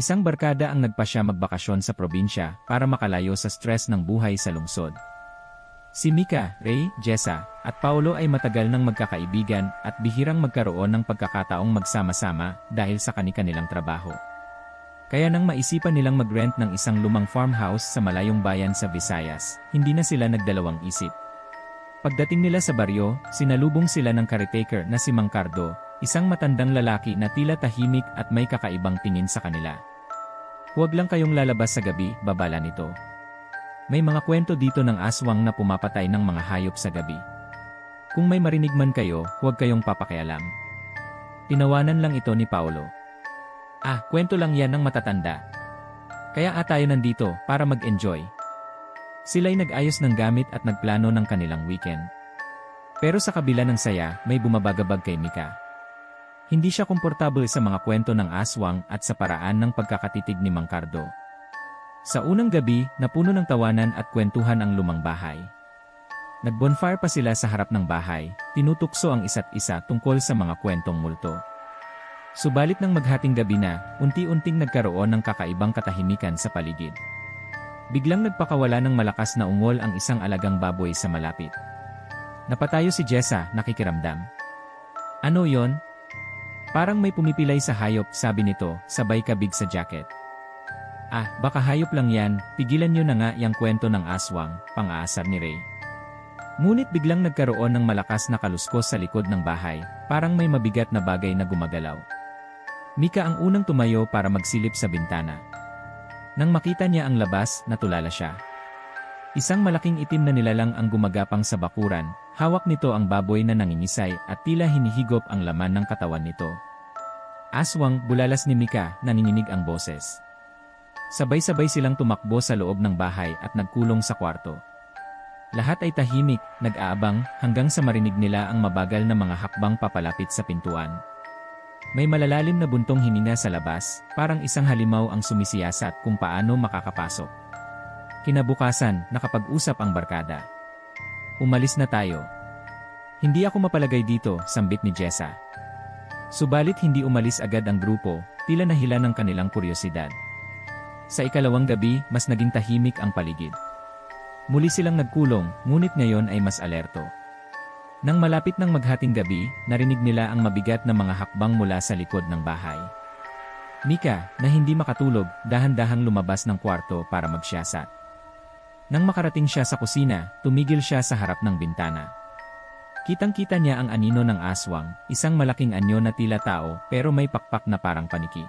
Isang barkada ang nagpasya magbakasyon sa probinsya para makalayo sa stress ng buhay sa lungsod. Si Mika, Ray, Jessa, at Paolo ay matagal nang magkakaibigan at bihirang magkaroon ng pagkakataong magsama-sama dahil sa kani-kanilang trabaho. Kaya nang maisipan nilang mag-rent ng isang lumang farmhouse sa malayong bayan sa Visayas, hindi na sila nagdalawang isip. Pagdating nila sa baryo, sinalubong sila ng caretaker na si Mang Cardo, isang matandang lalaki na tila tahimik at may kakaibang tingin sa kanila. Huwag lang kayong lalabas sa gabi, babala nito. May mga kwento dito ng aswang na pumapatay ng mga hayop sa gabi. Kung may marinig man kayo, huwag kayong papakialam. Tinawanan lang ito ni Paolo. Ah, kwento lang yan ng matatanda. Kaya nga tayo nandito, para mag-enjoy. Sila'y nag-ayos ng gamit at nagplano ng kanilang weekend. Pero sa kabila ng saya, may bumabagabag kay Mika. Hindi siya komportable sa mga kwento ng aswang at sa paraan ng pagkakatitig ni Mang Cardo. Sa unang gabi, napuno ng tawanan at kwentuhan ang lumang bahay. Nag-bonfire pa sila sa harap ng bahay, tinutukso ang isa't isa tungkol sa mga kwentong multo. Subalit nang maghating gabi na, unti-unting nagkaroon ng kakaibang katahimikan sa paligid. Biglang nagpakawala ng malakas na ungol ang isang alagang baboy sa malapit. Napatayo si Jessa, nakikiramdam. Ano yon? Parang may pumipilay sa hayop, sabi nito, sabay kabig sa jacket. Ah, baka hayop lang yan, pigilan nyo na nga yung kwento ng aswang, pang-aasar ni Ray. Ngunit biglang nagkaroon ng malakas na kaluskos sa likod ng bahay, parang may mabigat na bagay na gumagalaw. Mika ang unang tumayo para magsilip sa bintana. Nang makita niya ang labas, natulala siya. Isang malaking itim na nilalang ang gumagapang sa bakuran, hawak nito ang baboy na nangingisay at tila hinihigop ang laman ng katawan nito. Aswang, bulalas ni Mika, nanginginig ang boses. Sabay-sabay silang tumakbo sa loob ng bahay at nagkulong sa kwarto. Lahat ay tahimik, nag-aabang, hanggang sa marinig nila ang mabagal na mga hakbang papalapit sa pintuan. May malalalim na buntong hininga sa labas, parang isang halimaw ang sumisiyasat kung paano makakapasok. Kinabukasan, nakapag-usap ang barkada. Umalis na tayo. Hindi ako mapalagay dito, sambit ni Jessa. Subalit hindi umalis agad ang grupo, tila nahila ng kanilang kuryosidad. Sa ikalawang gabi, mas naging tahimik ang paligid. Muli silang nagkulong, ngunit ngayon ay mas alerto. Nang malapit ng maghating gabi, narinig nila ang mabigat na mga hakbang mula sa likod ng bahay. Mika, na hindi makatulog, dahan-dahang lumabas ng kwarto para magsyasat. Nang makarating siya sa kusina, tumigil siya sa harap ng bintana. Kitang-kita niya ang anino ng aswang, isang malaking anyo na tila tao pero may pakpak na parang paniki.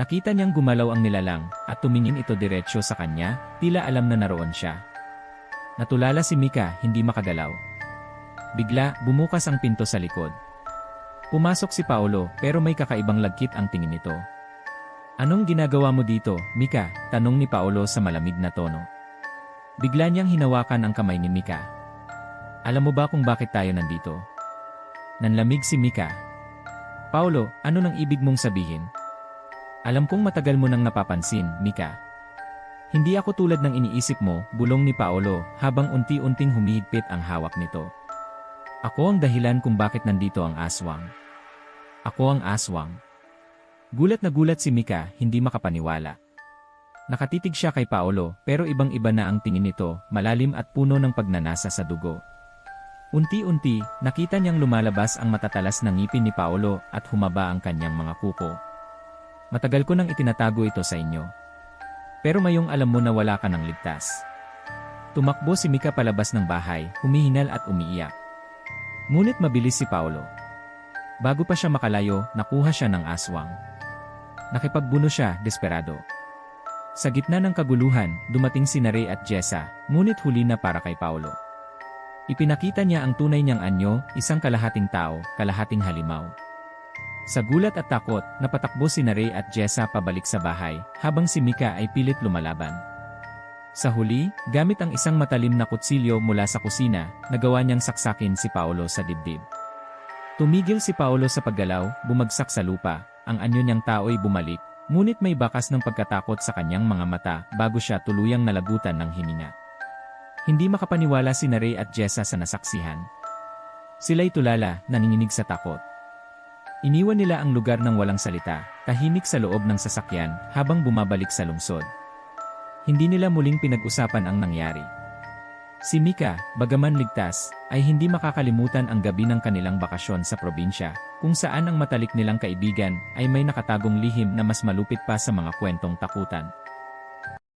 Nakita niyang gumalaw ang nilalang at tumingin ito diretsyo sa kanya, tila alam na naroon siya. Natulala si Mika, hindi makagalaw. Bigla, bumukas ang pinto sa likod. Pumasok si Paolo pero may kakaibang lagkit ang tingin nito. Anong ginagawa mo dito, Mika? Tanong ni Paolo sa malamig na tono. Bigla niyang hinawakan ang kamay ni Mika. Alam mo ba kung bakit tayo nandito? Nanlamig si Mika. Paolo, ano nang ibig mong sabihin? Alam kong matagal mo nang napapansin, Mika. Hindi ako tulad ng iniisip mo, bulong ni Paolo habang unti-unting humihigpit ang hawak nito. Ako ang dahilan kung bakit nandito ang aswang. Ako ang aswang. Gulat na gulat si Mika, hindi makapaniwala. Nakatitig siya kay Paolo, pero ibang-iba na ang tingin nito, malalim at puno ng pagnanasa sa dugo. Unti-unti, nakita niyang lumalabas ang matatalas na ngipin ni Paolo at humaba ang kanyang mga kuko. Matagal ko nang itinatago ito sa inyo. Pero mayong alam mo na wala ka ng ligtas. Tumakbo si Mika palabas ng bahay, humihinal at umiiyak. Ngunit mabilis si Paolo. Bago pa siya makalayo, nakuha siya ng aswang. Nakipagbuno siya, desperado. Sa gitna ng kaguluhan, dumating si Ray at Jessa, ngunit huli na para kay Paolo. Ipinakita niya ang tunay niyang anyo, isang kalahating tao, kalahating halimaw. Sa gulat at takot, napatakbo si Ray at Jessa pabalik sa bahay, habang si Mika ay pilit lumalaban. Sa huli, gamit ang isang matalim na kutsilyo mula sa kusina, nagawa niyang saksakin si Paolo sa dibdib. Tumigil si Paolo sa paggalaw, bumagsak sa lupa, ang anyo niyang tao'y bumalik, ngunit may bakas ng pagkatakot sa kanyang mga mata bago siya tuluyang nalagutan ng hininga. Hindi makapaniwala si Ray at Jessa sa nasaksihan. Sila'y tulala, nanginginig sa takot. Iniwan nila ang lugar ng walang salita, tahimik sa loob ng sasakyan habang bumabalik sa lungsod. Hindi nila muling pinag-usapan ang nangyari. Si Mika, bagaman ligtas, ay hindi makakalimutan ang gabi ng kanilang bakasyon sa probinsya, kung saan ang matalik nilang kaibigan ay may nakatagong lihim na mas malupit pa sa mga kwentong takutan.